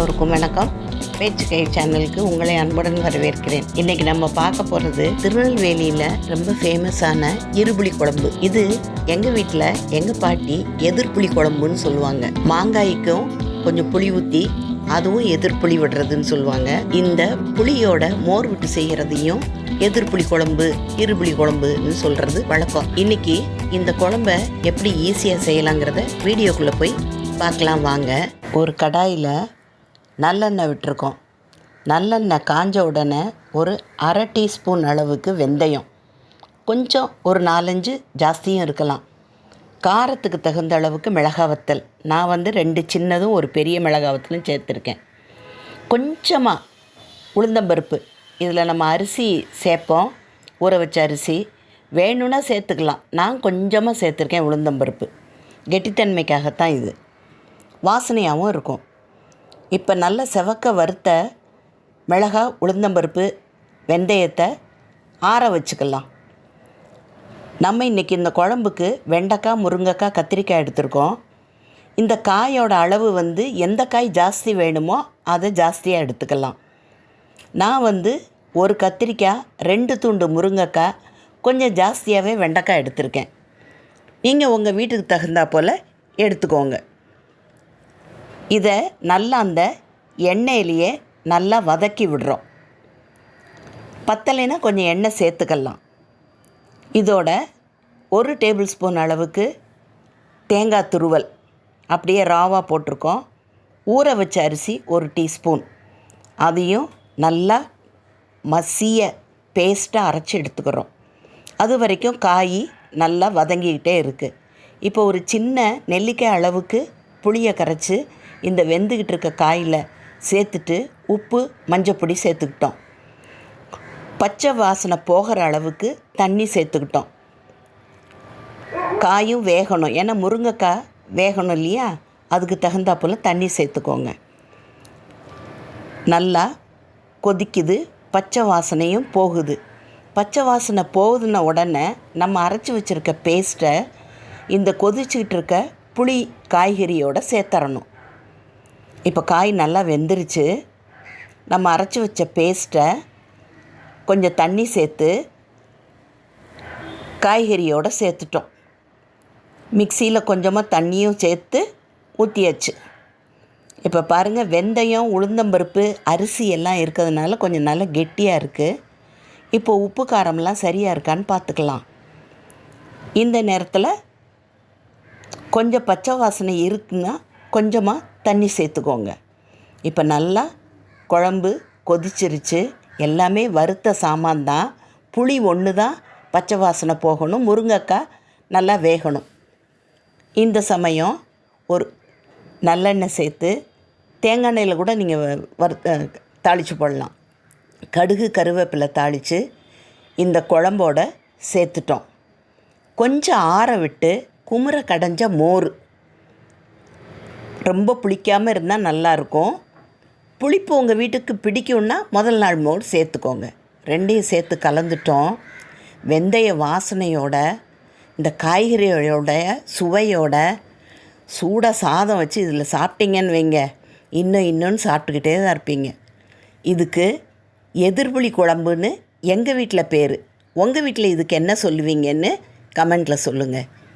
எல்லோருக்கும் வணக்கம். பேச்சுக்கை சேனலுக்கு உங்களை அன்புடன் வரவேற்கிறேன். இன்னைக்கு நம்ம பார்க்க போகிறது திருநெல்வேலியில் ரொம்ப ஃபேமஸான இருபுளி குழம்பு. இது எங்கள் வீட்டில் எங்கள் பாட்டி எதிர்ப்புளி குழம்புன்னு சொல்லுவாங்க. மாங்காய்க்கும் கொஞ்சம் புளி ஊற்றி அதுவும் எதிர்ப்புளி விடுறதுன்னு சொல்லுவாங்க. இந்த புளியோட மோர் விட்டு செய்கிறதையும் எதிர்ப்புளி குழம்பு இருபுளி குழம்புன்னு சொல்கிறது வழக்கம். இன்னைக்கு இந்த குழம்ப எப்படி ஈஸியாக செய்யலாங்கிறத வீடியோக்குள்ளே போய் பார்க்கலாம் வாங்க. ஒரு கடாயில் நல்லெண்ணெய் விட்டுருக்கோம். நல்லெண்ணெய் காஞ்ச உடனே ஒரு அரை டீஸ்பூன் அளவுக்கு வெந்தயம். கொஞ்சம் ஒரு நாலஞ்சு ஜாஸ்தியும் இருக்கலாம். காரத்துக்கு தகுந்த அளவுக்கு மிளகா வத்தல். நான் வந்து ரெண்டு சின்னதும் ஒரு பெரிய மிளகா வத்தலும் சேர்த்துருக்கேன். கொஞ்சமாக உளுந்தம்பருப்பு இதில் நம்ம அரிசி சேர்ப்போம். ஊற வச்ச அரிசி. வேணும்னா சேர்த்துக்கலாம். நான் கொஞ்சமாக சேர்த்துருக்கேன் உளுந்தம்பருப்பு கெட்டித்தன்மைக்காகத்தான் இது. வாசனையாகவும் இருக்கும். இப்போ நல்ல செவக்க வறுத்த மிளகா உளுந்தம்பருப்பு வெந்தயத்தை ஆற வச்சுக்கலாம். நம்ம இன்றைக்கி இந்த குழம்புக்கு வெண்டைக்காய் முருங்கைக்காய் கத்திரிக்காய் எடுத்திருக்கோம். இந்த காயோட அளவு வந்து எந்த காய் ஜாஸ்தி வேணுமோ அதை ஜாஸ்தியாக எடுத்துக்கலாம். நான் வந்து ஒரு கத்திரிக்காய் ரெண்டு துண்டு முருங்கைக்காய் கொஞ்சம் ஜாஸ்தியாகவே வெண்டைக்காய் எடுத்திருக்கேன். நீங்கள் உங்கள் வீட்டுக்கு தகுந்தா போல் எடுத்துக்கோங்க. இதை நல்லா அந்த எண்ணெயிலேயே நல்லா வதக்கி விடுறோம். பத்தலைன்னா கொஞ்சம் எண்ணெய் சேர்த்துக்கலாம். இதோட ஒரு டேபிள் ஸ்பூன் அளவுக்கு தேங்காய் துருவல் அப்படியே ராவாக போட்டிருக்கோம். ஊற வச்ச அரிசி ஒரு டீஸ்பூன். அதையும் நல்லா மசிய பேஸ்ட்டாக அரைச்சி எடுத்துக்கிறோம். அது வரைக்கும் காய் நல்லா வதங்கிக்கிட்டே இருக்குது இப்போ ஒரு சின்ன நெல்லிக்காய் அளவுக்கு புளியை கரைச்சி இந்த வெந்துக்கிட்டு இருக்க காயில் சேர்த்துட்டு உப்பு மஞ்சப்பொடி சேர்த்துக்கிட்டோம். பச்சை வாசனை போகிற அளவுக்கு தண்ணி சேர்த்துக்கிட்டோம். காயும் வேகணும். ஏன்னா முருங்கைக்காய் வேகணும் இல்லையா? அதுக்கு தகுந்தாப்புல தண்ணி சேர்த்துக்கோங்க. நல்லா கொதிக்குது. பச்சை வாசனையும் போகுது. பச்சை வாசனை போகுதுன உடனே நம்ம அரைச்சி வச்சுருக்க பேஸ்ட்டை இந்த கொதிச்சுக்கிட்டு இருக்க புளி காய்கறியோடு சேர்த்தரணும். இப்போ காய் நல்லா வெந்துருச்சு. நம்ம அரைச்சி வச்ச பேஸ்ட்டை கொஞ்சம் தண்ணி சேர்த்து காய்கறியோடு சேர்த்துட்டோம். மிக்சியில் கொஞ்சமாக தண்ணியும் சேர்த்து ஊற்றியாச்சு இப்போ பாருங்கள் வெந்தயம் உளுந்தம்பருப்பு அரிசி எல்லாம் இருக்கிறதுனால கொஞ்சம் நல்லா கெட்டியாக இருக்குது இப்போ உப்பு காரம்லாம் சரியாக இருக்கான்னு பார்த்துக்கலாம் இந்த நேரத்தில் கொஞ்சம் பச்சை வாசனை இருக்குன்னா கொஞ்சமாக தண்ணி சேர்த்துக்கோங்க. இப்போ நல்லா குழம்பு கொதிச்சிருச்சு. எல்லாமே வறுத்த சாமான் தான். புளி ஒன்று தான் பச்சை வாசனை போகணும். முருங்கைக்காய் நல்லா வேகணும். இந்த சமயம் ஒரு நல்லெண்ணெய் சேர்த்து தேங்காய் எண்ணெயில் கூட நீங்கள் வறுத்த தாளித்து போடலாம். கடுகு கருவேப்பிலை தாளித்து இந்த குழம்போட சேர்த்துட்டோம். கொஞ்சம் ஆற விட்டு குமுற கடைஞ்ச மோர் ரொம்ப புளிக்காமல் இருந்தால் நல்லாயிருக்கும் புளிப்பு உங்கள் வீட்டுக்கு பிடிக்கும்னா முதல் நாள் மோடு சேர்த்துக்கோங்க. ரெண்டையும் சேர்த்து கலந்துட்டோம். வெந்தய வாசனையோட இந்த காய்கறியோட சுவையோட சூடாக சாதம் வச்சு இதில் சாப்பிட்டீங்கன்னு வைங்க. இன்னும் இன்னும் சாப்பிட்டுக்கிட்டே தான் இருப்பீங்க. இதுக்கு எதிர்புளி குழம்புன்னு எங்கள் வீட்டில் பேர். உங்கள் வீட்டில் இதுக்கு என்ன சொல்லுவீங்கன்னு கமெண்ட்டில் சொல்லுங்கள்